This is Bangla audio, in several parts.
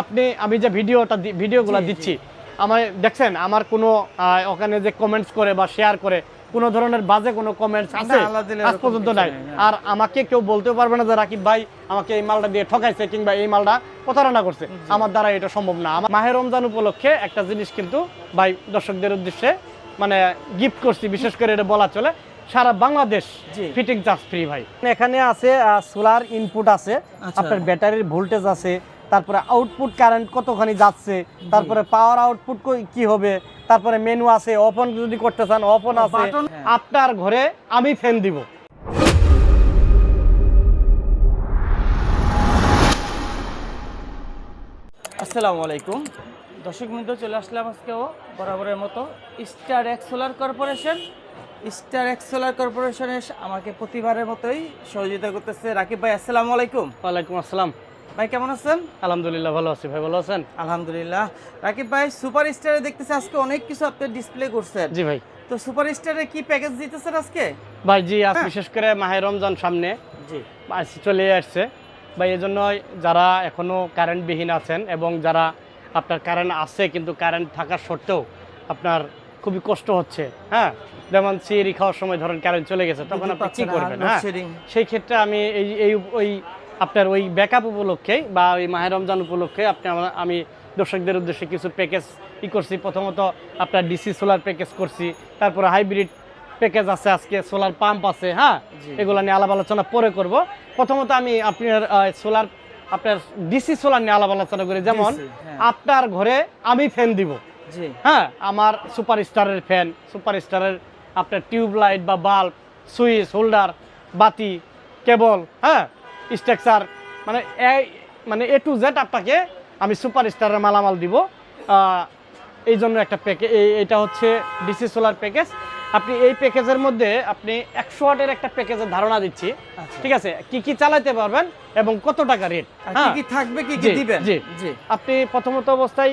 আপনি আমি যে ভিডিওটা ভিডিওগুলো। দিচ্ছি আমার দেখছেন আমার কোনো ওখানে যে কমেন্টস করে বা শেয়ার করে কোনো ধরনের বাজে কোনো কমেন্টস আছে? আজ পর্যন্ত নাই। আর আমাকে কেউ বলতেও পারবে না যে রাকিব ভাই আমাকে এই মালটা দিয়ে ঠকাইছে কিংবা এই মালটা প্রতারণা করছে। আমার দ্বারা এটা সম্ভব না। আমার মাহে রমজান উপলক্ষে একটা জিনিস কিন্তু ভাই দর্শকদের উদ্দেশ্যে মানে গিফট করছি বিশেষ করে এটা বলা চলে। সারা বাংলাদেশ ফিটিং চার্জ ফ্রি ভাই। এখানে আছে সোলার ইনপুট আছে। আচ্ছা। আপনার ব্যাটারির ভোল্টেজ আছে তারপরে আউটপুট কারেন্ট কতখানি যাচ্ছে তারপরে পাওয়ার আউটপুট কি হবে তারপরে মেনু আছে অফন যদি করতে চান অফন আছে হ্যাঁ। আপনার ঘরে আমি ফ্যান দিব। আসসালামু আলাইকুম। দর্শক মিত্র চলে আসলাম আজকেও বরাবরের মতো star X solar corporation star X solar কর্পোরেশনের আমাকে প্রতিবারের মতোই সহযোগিতা করতেছে। রাকিব ভাই আসসালামু আলাইকুম। ওয়ালাইকুম আসসালাম। ভাই কেমন আছেন? আলহামদুলিল্লাহ ভালো আছি। ভাই ভালো আছেন? আলহামদুলিল্লাহ। রাকিব ভাই সুপার স্টারে দেখতেছে আজকে অনেক কিছু আপনি ডিসপ্লে করছেন। জি ভাই। তো সুপার স্টারে কি প্যাকেজ দিতেছেন আজকে? ভাই জি আজ হ্যাঁ। বিশেষ করে মাহে রমজান সামনে জি। চলে আসছে। ভাই এই জন্য যারা এখনও কারেন্টবিহীন আছেন এবং যারা আপনার কারেন্ট আছে কিন্তু কারেন্ট থাকার সত্ত্বেও আপনার খুবই কষ্ট হচ্ছে হ্যাঁ? যেমন সিঁড়ি খাওয়ার সময় ধরেন কারেন্ট চলে গেছে তখন আপনি কি করবেন হ্যাঁ? সেই ক্ষেত্রে আমি এই এই ওই আপনার ওই ব্যাকআপ উপলক্ষে বা ওই মাহের রমজান উপলক্ষে আপনি আমি দর্শকদের উদ্দেশ্যে কিছু প্যাকেজ ই করছি। প্রথমত আপনার ডিসি সোলার প্যাকেজ করছি। তারপরে হাইব্রিড প্যাকেজ আছে আজকে সোলার পাম্প আছে হ্যাঁ। এগুলো নিয়ে আলাপ আলোচনা পরে করব। প্রথমত আমি আপনার সোলার আপনার ডিসি সোলার নিয়ে আলাপ আলোচনা করি। যেমন হ্যাঁ। আপনার ঘরে আমি ফ্যান দিব। হ্যাঁ? আমার সুপার স্টারের ফ্যান সুপার স্টারের আপনার টিউবলাইট বা বাল্ব সুইচ হোল্ডার বাতি কেবল হ্যাঁ? স্ট্রাকচার মানে মানে এ টু জেড আপনাকে আমি সুপার স্টারের মালামাল দিব। এই জন্য একটা প্যাকেজ এটা হচ্ছে ডিসি সোলার প্যাকেজ। আপনি এই প্যাকেজের মধ্যে আপনি একশো ওয়াটের একটা প্যাকেজের ধারণা দিচ্ছি। আচ্ছা। ঠিক আছে? কি কি চালাতে পারবেন এবং কত টাকা রেট? কি কি থাকবে কি কি দিবেন? জি। জি। আপনি প্রথমত অবস্থায়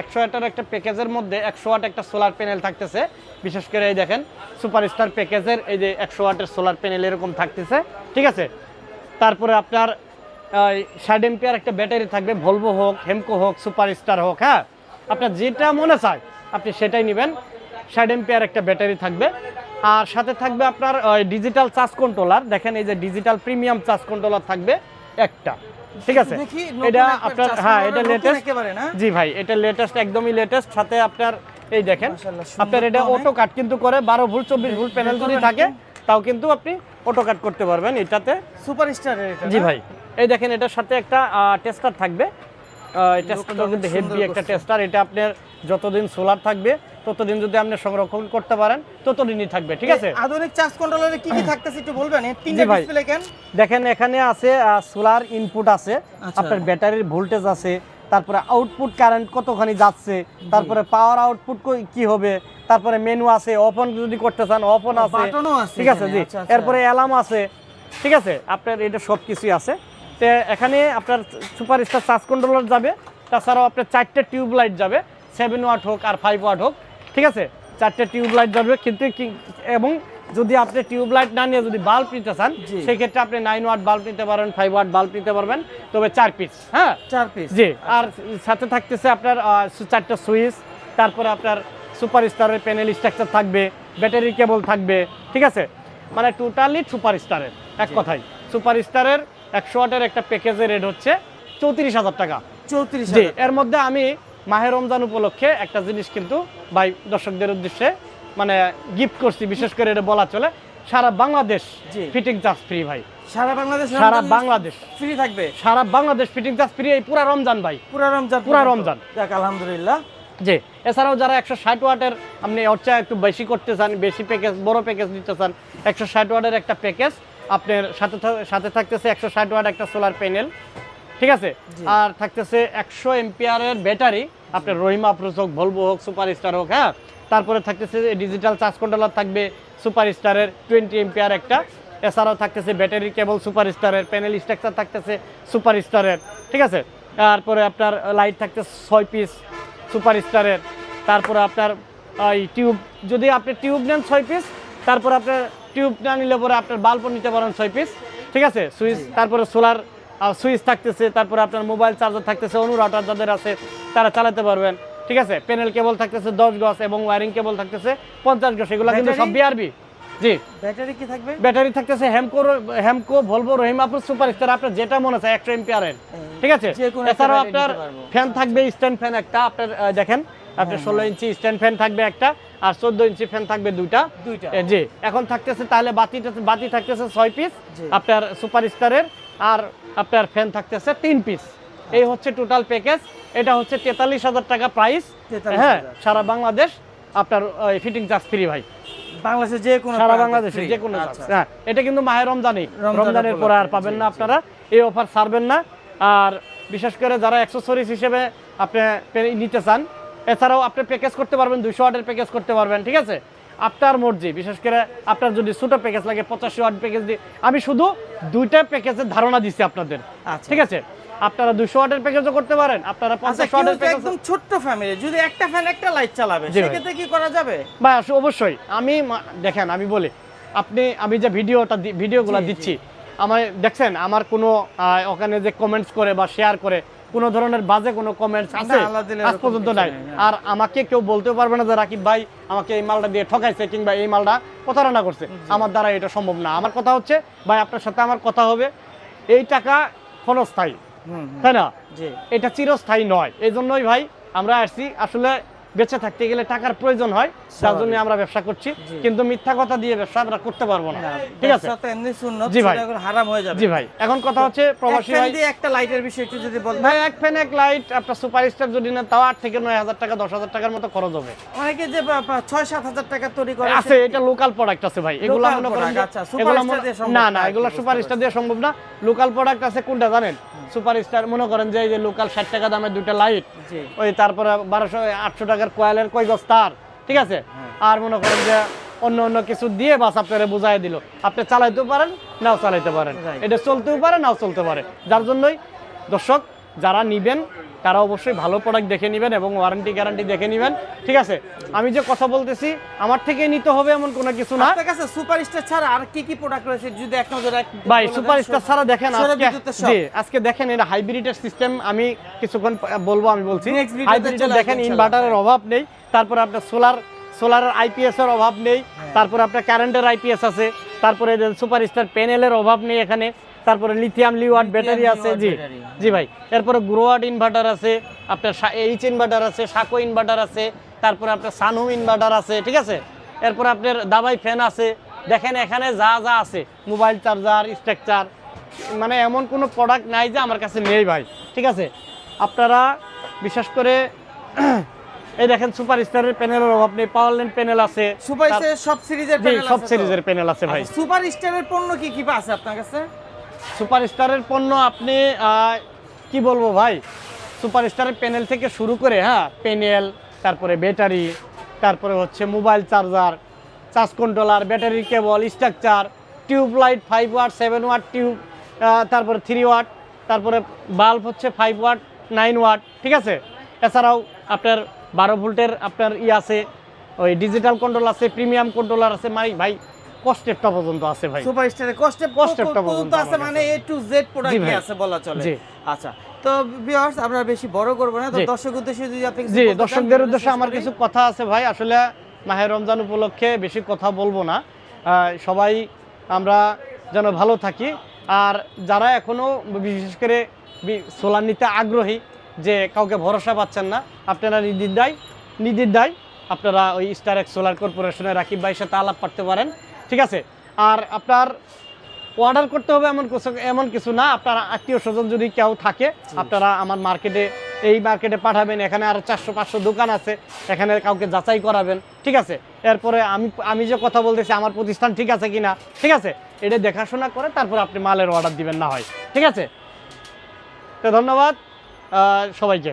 একশো ওয়াটের একটা প্যাকেজের মধ্যে একশো ওয়াট একটা সোলার প্যানেল থাকতেছে। বিশেষ করে এই দেখেন সুপারস্টার প্যাকেজের এই যে একশো ওয়াটের সোলার প্যানেল এরকম থাকতেছে। ঠিক আছে? তারপরে আপনার ষাট এম্পিয়ার একটা ব্যাটারি থাকবে ভলভো হোক হেমকো হোক সুপারস্টার হোক হ্যাঁ? আপনার যেটা মনে চায় আপনি সেটাই নেবেন। ষাট এম্পিয়ার একটা ব্যাটারি থাকবে। আর সাথে থাকবে আপনার ডিজিটাল চার্জ কন্ট্রোলার দেখেন এই যে ডিজিটাল প্রিমিয়াম চার্জ কন্ট্রোলার থাকবে একটা। ঠিক আছে? এটা আপনার হ্যাঁ এটা লেটেস্ট জি ভাই এটা লেটেস্ট একদমই লেটেস্ট সাথে আপনার এই দেখেন আপনার এটা অটো কাট কিন্তু করে বারো ভুল চব্বিশ ভোল্ট প্যানেল যদি থাকে তাও কিন্তু আপনি অটো কাট করতে পারবেন এটাতে। সুপার স্টারের এটা জি ভাই। এই দেখেন এটার সাথে একটা টেস্টার থাকবে। টেস্টারটা কিন্তু হেভি একটা টেস্টার এটা আপনার যতদিন সোলার থাকবে ততদিন যদি আপনি সংরক্ষণ করতে পারেন ততদিনই থাকবে ঠিক আছে? আধুনিক চার্জ কন্ট্রোলারে কি কি থাকতেছে একটু বলবেন? এই তিনটা ভাই। ডিসপ্লে কেন? দেখেন এখানে আছে সোলার ইনপুট আছে। আচ্ছা। আপনার ব্যাটারির ভোল্টেজ আছে। তারপরে আউটপুট কারেন্ট কতখানি যাচ্ছে। তারপরে পাওয়ার আউটপুট কি হবে? তারপরে মেনু আছে অফন যদি করতে চান অফন ও, আছে। বাটনও আছে ঠিক আছে জি। আচ্ছা, আচ্ছা। এরপরে অ্যালার্ম আছে। ঠিক আছে আপনার এটা সব কিছুই আছে। তো এখানে আপনার সুপার স্টার চার্জ কন্ট্রোলার যাবে তাছাড়াও আপনার চারটে টিউব লাইট যাবে সেভেন ওয়াট হোক আর ফাইভ ওয়াট হোক। ঠিক আছে চারটে টিউব লাইট যাবে কিন্তু এবং যদি আপনি টিউব লাইট না নিয়ে যদি বাল্ব নিতে চান সেক্ষেত্রে আপনি নাইন ওয়াট বাল্ব নিতে পারেন ফাইভ ওয়াট বাল্ব নিতে পারবেন তবে চার পিস হ্যাঁ? চার পিস জি আর সাথে থাকতেছে আপনার চারটা সুইচ তারপরে আপনার সুপার স্টারের প্যানেল স্ট্রাকচার থাকবে ব্যাটারি কেবল থাকবে ঠিক আছে? মানে টোটালি সুপার স্টারের এক কথাই সুপার স্টারের একশো ওয়াটের একটা প্যাকেজের রেট হচ্ছে চৌত্রিশ হাজার টাকা। চৌত্রিশ এর মধ্যে আমি মাহে রমজান উপলক্ষে একটা জিনিস কিন্তু ভাই দর্শকদের উদ্দেশ্যে মানে গিফট করছি বিশেষ করে এটা বলা চলে। সারা বাংলাদেশ ফিটিং চার্জ ফ্রি ভাই। সারা বাংলাদেশ সারা বাংলাদেশ। ফ্রি থাকবে। সারা বাংলাদেশ ফিটিং চার্জ ফ্রি এই পুরা রমজান ভাই। পুরা রমজান পুরা রমজান। আলহামদুলিল্লাহ। জি। এছাড়াও যারা একশো ষাট ওয়াটের আপনি ওর চেয়ে একটু বেশি করতে চান বেশি প্যাকেজ বড় প্যাকেজ নিতে চান একশো ষাট ওয়াটের একটা প্যাকেজ আপনার সাথে সাথে থাকতেছে একশো ষাট ওয়াট একটা সোলার প্যানেল ঠিক আছে? আর থাকতেছে একশো এমপিয়ারের ব্যাটারি আপনার রহিমা আফরোজ হোক ভলভো হোক সুপার স্টার হোক হ্যাঁ? তারপরে থাকতেছে ডিজিটাল চার্জ কন্ট্রোলার থাকবে সুপার স্টারের টোয়েন্টি এমপিয়ার একটা। এছাড়াও থাকতেছে ব্যাটারি কেবল সুপার স্টারের প্যানেল স্ট্রাকচার থাকতেছে সুপার স্টারের ঠিক আছে? তারপরে আপনার লাইট থাকতেছে ছয় পিস সুপার স্টারের তারপরে আপনার ওই টিউব যদি আপনি টিউব নেন ছয় পিস তারপর আপনার টিউব না নিলে পরে আপনার বাল্বও নিতে পারেন ছয় পিস ঠিক আছে? সুইচ তারপরে সোলার সুইচ থাকতেছে তারপরে আপনার মোবাইল চার্জার থাকতেছে অনুরাউটার যাদের আছে তারা চালাতে পারবেন ঠিক আছে? প্যানেল কেবল থাকতেছে দশ গজ এবং ওয়ারিং কেবল থাকতেছে পঞ্চাশ গজ এগুলো কিন্তু সব? বিআরবি জি। ব্যাটারি কি থাকবে? ব্যাটারি থাকতেছে ভলভো রহিমাপুর সুপার স্টার আপনার যেটা মনে একশো এমপিআরের ঠিক আছে? এছাড়াও আপনার ফ্যান থাকবে স্ট্যান্ড ফ্যান একটা আপনার দেখেন আপনার ষোলো ইঞ্চি স্ট্যান্ড ফ্যান থাকবে একটা আর চোদ্দ ইঞ্চি ফ্যান থাকবে দুইটা। দুইটা। জি। এখন থাকতেছে তাহলে বাতিটা বাতি থাকতেছে ছয় পিস আপনার সুপার স্টারের আর আপনার ফ্যান থাকতেছে তিন পিস এই হচ্ছে টোটাল প্যাকেজ এটা হচ্ছে তেতাল্লিশ হাজার টাকা প্রাইস 43,000 হ্যাঁ সারা বাংলাদেশ আপনার ফিটিং চার্জ ফ্রি ভাই। বাংলাদেশে যে কোনো সারা বাংলাদেশে যে কোনো আচ্ছা। হ্যাঁ এটা কিন্তু মাহের রমজানই। রমজানের পরে আর পাবেন না আপনারা। এই অফার ছাড়বেন না। আর বিশেষ করে যারা অ্যাক্সেসরিজ হিসেবে আপনি নিতে চান এছাড়াও আপনি প্যাকেজ করতে পারবেন দুইশো ওয়াটের প্যাকেজ করতে পারবেন ঠিক আছে? আপনার মর্জি বিশেষ করে আপনার যদি ছোটো প্যাকেজ লাগে পঁচাশি ওয়াট প্যাকেজ দিই আমি শুধু দুইটা প্যাকেজের ধারণা দিচ্ছি আপনাদের আচ্ছা। ঠিক আছে? আপনারা দুশো ওয়াটের প্যাকেজও করতে পারেন আপনারা আচ্ছা পঞ্চাশ কেউ ওয়াটের প্যাকেজ একদম ছোট্ট ফ্যামিলি যদি একটা ফ্যান একটা লাইট চালাবে ভাই। সেক্ষেত্রে কি করা যাবে? বা অবশ্যই আমি দেখেন আমি বলি আপনি আমি যে ভিডিওটা ভিডিওগুলো। দিচ্ছি আমার দেখছেন আমার কোনো ওখানে যে কমেন্টস করে বা শেয়ার করে কোনো ধরনের বাজে কোনো কমেন্টস আছে? আজ পর্যন্ত নাই। আর আমাকে কেউ বলতেও পারবে না যে রাকিব ভাই আমাকে এই মালটা দিয়ে ঠকাইছে কিংবা এই মালটা প্রতারণা করছে। আমার দ্বারা এটা সম্ভব না। আমার কথা হচ্ছে ভাই আপনার সাথে আমার কথা হবে। এই টাকা ক্ষণস্থায়ী তাই না? এটা চিরস্থায়ী নয়। এই জন্যই ভাই আমরা আসছি। আসলে বেঁচে থাকতে গেলে টাকার প্রয়োজন হয় স্বাভাবিক। জন্য আমরা ব্যবসা করছি। কিন্তু মিথ্যা কথা দিয়ে ব্যবসা আমরা করতে পারব না। ঠিক আছে? এমনি সুন্নত জি ভাই। হারাম হয়ে যাবে। জি ভাই। এখন কথা হচ্ছে প্রবাসী ভাই একটা লাইটের বিষয় একটু যদি বলতেন। ভাই এক ফ্যান এক লাইট আপনার সুপারস্টার যদি না তাও আট থেকে নয় হাজার টাকা দশ হাজার টাকার মতো খরচ হবে। অনেকে যে বা- বা ছয় সাত হাজার টাকা তৈরি করে আছে এটা লোকাল প্রোডাক্ট আছে ভাই। এগুলো মনে করেন আচ্ছা, এগুলো দিয়ে সম্ভব না না এগুলো সুপারস্টার দিয়ে সম্ভব না। লোকাল প্রোডাক্ট আছে কোনটা জানেন? সুপারস্টার মনে করেন যে এই যে লোকাল ষাট টাকা দামের দুইটা লাইট ওই তারপরে বারোশো আটশো টাকার কয়েলের কোয়ালের গজ তার ঠিক আছে? হ্যাঁ। আর মনে করেন যে অন্য অন্য কিছু দিয়ে বাস আপনারা বুঝাই দিল। আপনি চালাইতেও পারেন নাও চালাইতে পারেন। এটা চলতেও পারে নাও চলতে পারে। যার জন্যই দর্শক যারা নিবেন তারা অবশ্যই ভালো প্রোডাক্ট দেখে নেবেন এবং ওয়ারেন্টি গ্যারান্টি দেখে নেবেন। ঠিক আছে? আমি যে কথা বলতেছি আমার থেকে নিতে হবে এমন কোনো কিছু না। আপনার কাছে সুপারস্টার ছাড়া আর কি কি প্রোডাক্ট রয়েছে যদি এক নজরে এক ভাই সুপার স্টার ছাড়া দেখেন আজকে জি আজকে দেখেন এটা হাইব্রিডের সিস্টেম আমি কিছুক্ষণ বলব আমি বলছি। হাইব্রিডের দেখেন ইনভার্টারের অভাব নেই। তারপর আপনার সোলার সোলারের আইপিএস এর অভাব নেই। তারপর তারপরে আপনার কারেন্টের আইপিএস আছে। তারপরে সুপার স্টার প্যানেলের অভাব নেই এখানে। তারপরে লিথিয়াম লিওয়াট ব্যাটারি আছে জি। জি। ভাই। এরপরে গ্রোয়াট ইনভার্টার আছে আপনার এইচ ইনভার্টার আছে সাকো ইনভার্টার আছে তারপরে আপনার সানহুম ইনভার্টার আছে ঠিক আছে? এরপরে আপনার দাবাই ফ্যান আছে। দেখেন এখানে যা যা আছে মোবাইল চার্জার স্ট্রাকচার মানে এমন কোনো প্রোডাক্ট নাই যে আমার কাছে নেই ভাই ঠিক আছে? আপনারা বিশেষ করে এই দেখেন সুপার স্টারের প্যানেলের অভাব নেই পাওয়ার ল্যান্ড প্যানেল আছে। সুপারস্টারের সব সিরিজের প্যানেল সব সিরিজের প্যানেল আছে ভাই। সুপার স্টারের পণ্য কি কি আছে আপনার কাছে? সুপার স্টারের পণ্য আপনি কি বলব ভাই? সুপার স্টারের প্যানেল থেকে শুরু করে হ্যাঁ প্যানেল তারপরে ব্যাটারি তারপরে হচ্ছে mobile charger charge controller battery cable structure tube light five watt seven watt tube তারপরে থ্রি ওয়াট তারপরে বাল্ব হচ্ছে ফাইভ ওয়াট নাইন ওয়াট ঠিক আছে? এছাড়াও আপনার বারো ভোল্টের আপনার ই আছে, ওই ডিজিটাল কন্ট্রোল আছে প্রিমিয়াম কন্ট্রোলার আছে, মাই ভাই পর্যন্ত আছে ভাই। পর্যন্ত আছে মানে এ টু জেড প্রোডাক্ট আছে বলা চলে। আচ্ছা তো ভিউয়ার্স আমরা বেশি বড় করব না তো দর্শক উদ্দেশ্যে যদি আপনি জি দর্শকদের উদ্দেশ্যে আমার কিছু কথা আছে ভাই। আসলে মাহের রমজান উপলক্ষে বেশি কথা বলব না। সবাই আমরা যেন ভালো থাকি। আর যারা এখনও বিশেষ করে সোলার নিতে আগ্রহী যে কাউকে ভরসা পাচ্ছেন না আপনারা নির্দিদায় নির্দিদায় আপনারা ওই স্টার এক্স সোলার কর্পোরেশনের রাকিব ভাইয়ের সাথে আলাপ করতে পারেন। ঠিক আছে? আর আপনার অর্ডার করতে হবে এমন কিছু এমন কিছু না। আপনার আত্মীয় স্বজন যদি কেউ থাকে, আপনারা আমার মার্কেটে এই মার্কেটে পাঠাবেন। এখানে আরও চারশো, পাঁচশো দোকান আছে। এখানে কাউকে যাচাই করাবেন। ঠিক আছে? এরপরে আমি আমি যে কথা বলতেছি, আমার প্রতিষ্ঠান ঠিক আছে কিনা? ঠিক আছে? এটা দেখাশোনা করে তারপর আপনি মালের অর্ডার দিবেন না হয়। ঠিক আছে? তো ধন্যবাদ সবাইকে।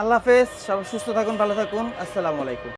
আল্লাহ হাফেজ, সবাই সুস্থ থাকুন, ভালো থাকুন। আসসালামু আলাইকুম।